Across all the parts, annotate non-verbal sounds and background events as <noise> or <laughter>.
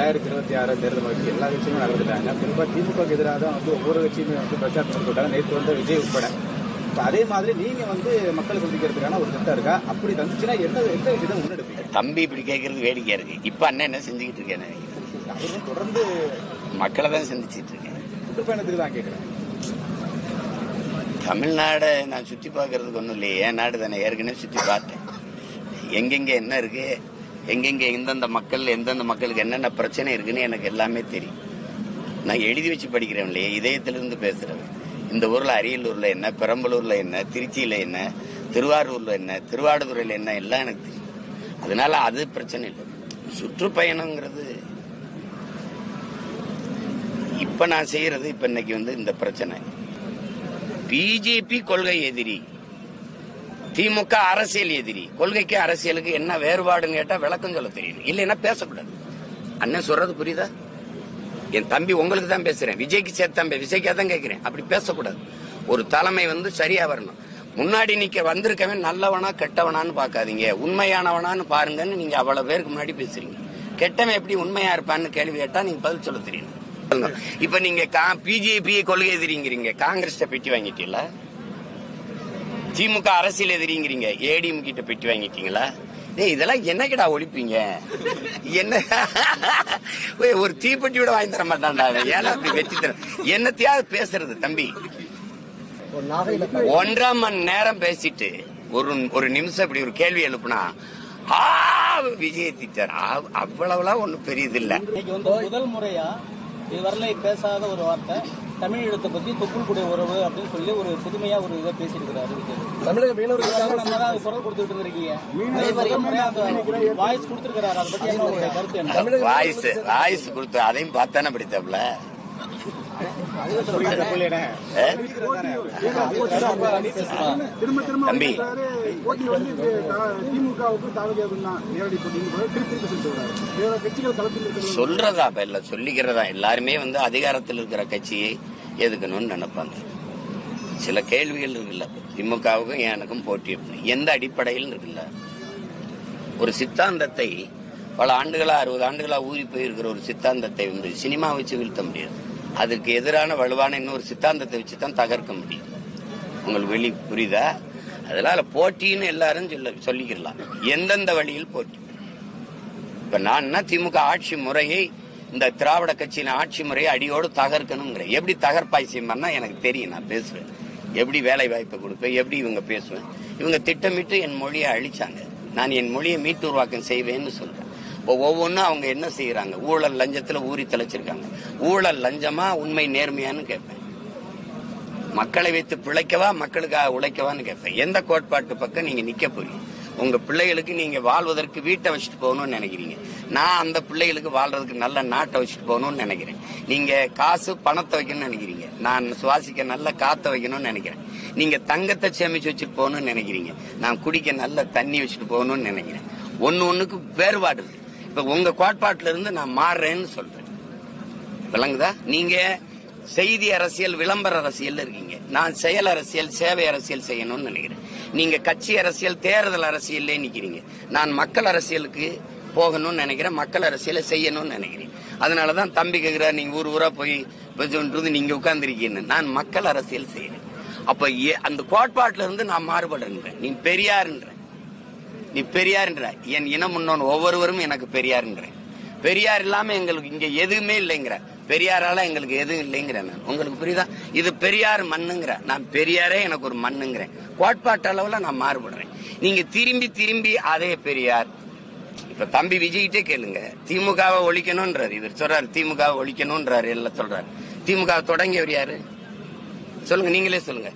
ரெண்டாயிரத்தி இருபத்தி ஆறு தேர்தல் வரைக்கும் எல்லா கட்சியுமே நடந்துட்டாங்க குறிப்பா திமுகவுக்கு எதிராக தான் வந்து ஒவ்வொரு கட்சியுமே வந்து பிரச்சாரம் பண்ணிவிட்டாங்க நேற்று வந்து விஜய் உட்பட. இப்ப அதே மாதிரி நீங்க வந்து மக்களை சந்திக்கிறதுக்கான ஒரு திட்டம் இருக்கா? அப்படி தந்துச்சுன்னா என்ன எந்த விஷயத்தை முன்னெடுப்பீங்க? தம்பி இப்படி கேட்கறது வேடிக்கையா இருக்கு. இப்ப அண்ணன் என்ன செஞ்சுக்கிட்டு இருக்கேன் அவரும் தொடர்ந்து மக்களை தான் சந்திச்சிட்டு இருக்கேன். சுற்றுப்பயணத்துக்கு தான் கேட்கிறேன் தமிழ்நாடை நான் சுத்தி பார்க்கறதுக்கு ஒன்றும் இல்லையே. என் நாடு தானே. ஏற்கனவே சுத்தி பார்த்தேன். எங்கெங்க என்ன இருக்கு? எங்கெங்க எந்தெந்த மக்கள் எந்தெந்த மக்களுக்கு என்னென்ன பிரச்சனை இருக்குன்னு எனக்கு எல்லாமே தெரியும். நான் எழுதி வச்சு படிக்கிறேன் இல்லையே? இதயத்திலிருந்து பேசுறேன் இந்த ஊர்ல அரியலூர்ல என்ன பெரம்பலூர்ல என்ன திருச்சியில என்ன திருவாரூர்ல என்ன திருவாடுதுறையில என்ன எல்லாம் எனக்கு தெரியும். அதனால அது பிரச்சனை இல்லை. சுற்றுப்பயணங்கிறது இப்ப நான் செய்யறது இப்ப இன்னைக்கு வந்து இந்த பிரச்சனை. பிஜேபி கொள்கை எதிரி. திமுக அரசியல் எதிரி. கொள்கைக்கு அரசியலுக்கு என்ன வேறுபாடுன்னு கேட்டா விளக்கம் சொல்ல தெரியும். இல்லைன்னா பேசக்கூடாது. அண்ணன் சொல்றது புரியுதா? என் தம்பி உங்களுக்கு தான் பேசுறேன். விஜய்க்கு சேர்த்து விஜய்க்கா தான் கேட்கிறேன் அப்படி பேசக்கூடாது. ஒரு தலைமை வந்து சரியா வரணும். முன்னாடி நிக்க வந்திருக்கவன் நல்லவனா கெட்டவனான்னு பார்க்காதீங்க. உண்மையானவனான்னு பாருங்கன்னு நீங்க அவ்வளவு பேருக்கு முன்னாடி பேசுறீங்க. கெட்டவன் எப்படி உண்மையா இருப்பான்னு கேள்வி கேட்டா நீங்க பதில் சொல்ல தெரியணும் இப்ப நீங்க பிஜேபி கொள்கை எதிரிங்கிறீங்க. காங்கிரஸ் பெட்டி வாங்கிட்டீங்களா? திமுக அரசியல் எதிரிங்கிறீங்க. ஏடிஎம் கிட்ட பெட்டி வாங்கிட்டீங்களா? டேய் இதெல்லாம் என்னக்கடா ஒழிப்பீங்க? என்ன? <laughs> ஒரு தீப்பெட்டியோட வாங்கி தர மாட்டான்டா ஏன்னா அப்படி வெற்றி தர? என்னத்தையாவது பேசுறது தம்பி. ஒன்றரை மணி நேரம் பேசிட்டு ஒரு ஒரு நிமிஷம் இப்படி ஒரு கேள்வி எழுப்புனா ஆ விஜய் திட்டார். அவ்வளவுலாம் ஒண்ணும் பெரியது இல்ல முதல் முறையா இதுவரை பேசாத ஒரு வார்த்தை. தமிழ் எழுத்தை பத்தி தொப்புள்குடைய உறவு அப்படின்னு சொல்லி ஒரு புதுமையா ஒரு இதை பேசியிருக்கிறாரு. தமிழக மீனவர்கள் அதுக்கப்புறம் நம்ம தான் குரல் கொடுத்துட்டு அந்த வாய்ஸ் கொடுத்திருக்கிறாரு. அதை பத்தி என்ன உங்களுடைய கருத்து என்ன? வாய்ஸ் வாய்ஸ் கொடுத்து அதையும் பார்த்தானே பிடித்தாப்ல தம்பி. சொல்றதா இல்ல சொல்லிக்கிறதா? எல்லாருமே வந்து அதிகாரத்தில் இருக்கிற கட்சியை எதுக்கணும்னு நினைப்பாங்க. சில கேள்விகள் இருக்குல்ல. திமுகவுக்கும் எனக்கும் போட்டி எந்த அடிப்படையில் இருக்குல்ல? ஒரு சித்தாந்தத்தை பல ஆண்டுகளா அறுபது ஆண்டுகளா ஊறி போயிருக்கிற ஒரு சித்தாந்தத்தை வந்து சினிமா வச்சு வீழ்த்த முடியாது. அதுக்கு எதிரான வலுவான இன்னொரு சித்தாந்தத்தை வச்சு தான் தகர்க்க முடியும். உங்களுக்கு வெளி புரியுதா? அதனால போட்டின்னு எல்லாரும் சொல்ல சொல்லிக்கலாம் எந்தெந்த வழியில் போட்டி? இப்ப நான் என்ன திமுக ஆட்சி முறையை இந்த திராவிட கட்சியின் ஆட்சி முறையை அடியோடு தகர்க்கணுங்கிறேன் எப்படி தகர்ப்பாய் செய்யணும்னா எனக்கு தெரியும் நான் பேசுவேன். எப்படி வேலை வாய்ப்பை கொடுப்பேன் எப்படி இவங்க பேசுவேன். இவங்க திட்டமிட்டு என் மொழியை அழிச்சாங்க. நான் என் மொழியை மீட்டு உருவாக்கம் செய்வேன்னு சொல்றேன். ஒவ்வொன்றும் அவங்க என்ன செய்யறாங்க ஊழல் லஞ்சத்துல ஊறி தலைச்சிருக்காங்க ஊழல் லஞ்சமா உண்மை நேர்மையான்னு கேட்பேன். மக்களை வைத்து பிழைக்கவா மக்களுக்காக உழைக்கவான்னு கேட்பேன். எந்த கோட்பாட்டு பக்கம் நீங்க நிக்க போறீங்க? உங்க பிள்ளைகளுக்கு நீங்க வாழ்வதற்கு வீட்டை வச்சுட்டு போகணும்னு நினைக்கிறீங்க. நான் அந்த பிள்ளைகளுக்கு வாழ்றதுக்கு நல்ல நாட்டை வச்சுட்டு போகணும்னு நினைக்கிறேன். நீங்க காசு பணத்தை வைக்கணும்னு நினைக்கிறீங்க. நான் சுவாசிக்க நல்ல காத்த வைக்கணும்னு நினைக்கிறேன். நீங்க தங்கத்தை சேமிச்சு வச்சுட்டு போகணும்னு நினைக்கிறீங்க. நான் குடிக்க நல்ல தண்ணி வச்சுட்டு போகணும்னு நினைக்கிறேன். ஒன்னு ஒண்ணுக்கு வேறுபாடு இருக்கு. இப்ப உங்க கோட்பாட்டுல இருந்து நான் மாறுறேன்னு சொல்றேன். விளங்குதா? நீங்க செய்தி அரசியல் விளம்பர அரசியல் இருக்கீங்க. நான் செயல் அரசியல் சேவை அரசியல் செய்யணும்னு நினைக்கிறேன். நீங்க கட்சி அரசியல் தேர்தல் அரசியல்லே நிக்கிறீங்க. நான் மக்கள் அரசியலுக்கு போகணும்னு நினைக்கிறேன். மக்கள் அரசியலை செய்யணும்னு நினைக்கிறேன். அதனால தான் தம்பி கேட்கிறார் நீங்க ஊர் ஊரா போய் பேசுன்றது நீங்க உட்கார்ந்துருக்கீங்கன்னு. நான் மக்கள் அரசியல் செய்யறேன். அப்ப ஏ- அந்த கோட்பாட்டில இருந்து நான் மாறுபடுறேன் நீ பெரியாருன்ற. நீ பெரியார்ன்ற. என் இனம் முன்னோன் ஒவ்வொருவரும் எனக்கு பெரியார்ன்ற. பெரியார் இல்லாம எங்களுக்கு இங்க எதுவுமே இல்லைங்கிற. பெரியாரால எங்களுக்கு எதுவும் இல்லைங்கிறேன் நான். உங்களுக்கு புரியுதா? இது பெரியார் மண்ணுங்கிற. நான் பெரியாரே எனக்கு ஒரு மண்ணுங்கிறேன் கோட்பாட்டு அளவுல நான் மாறுபடுறேன். நீங்க திரும்பி திரும்பி அதே பெரியார். இப்ப தம்பி விஜய்கிட்டே கேளுங்க. திமுகவை ஒழிக்கணும்ன்றாரு. இவர் சொல்றாரு திமுகவை ஒழிக்கணும்ன்றாரு. எல்லாம் சொல்றாரு. திமுக தொடங்கியவர் யாரு? சொல்லுங்க நீங்களே சொல்லுங்க.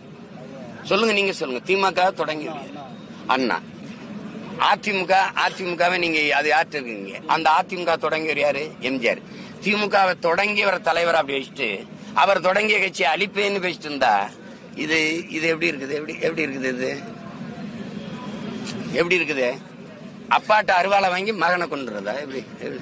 சொல்லுங்க நீங்க சொல்லுங்க. திமுக தொடங்கியவர் அண்ணா. அதிமுக அதிமுகவை நீங்க அது யார்கிட்ட இருக்கீங்க அந்த அதிமுக தொடங்கியவர் யாரு? எம்ஜிஆர். திமுகவை தொடங்கியவர் தலைவர் அப்படி வச்சுட்டு அவர் தொடங்கிய கட்சியை அழிப்பேன்னு பேசிட்டு இருந்தா இது இது எப்படி இருக்குது? எப்படி எப்படி இருக்குது இது? எப்படி இருக்குது? அப்பாட்ட அருவாளை வாங்கி மகனை கொண்டுறதா எப்படி எப்படி?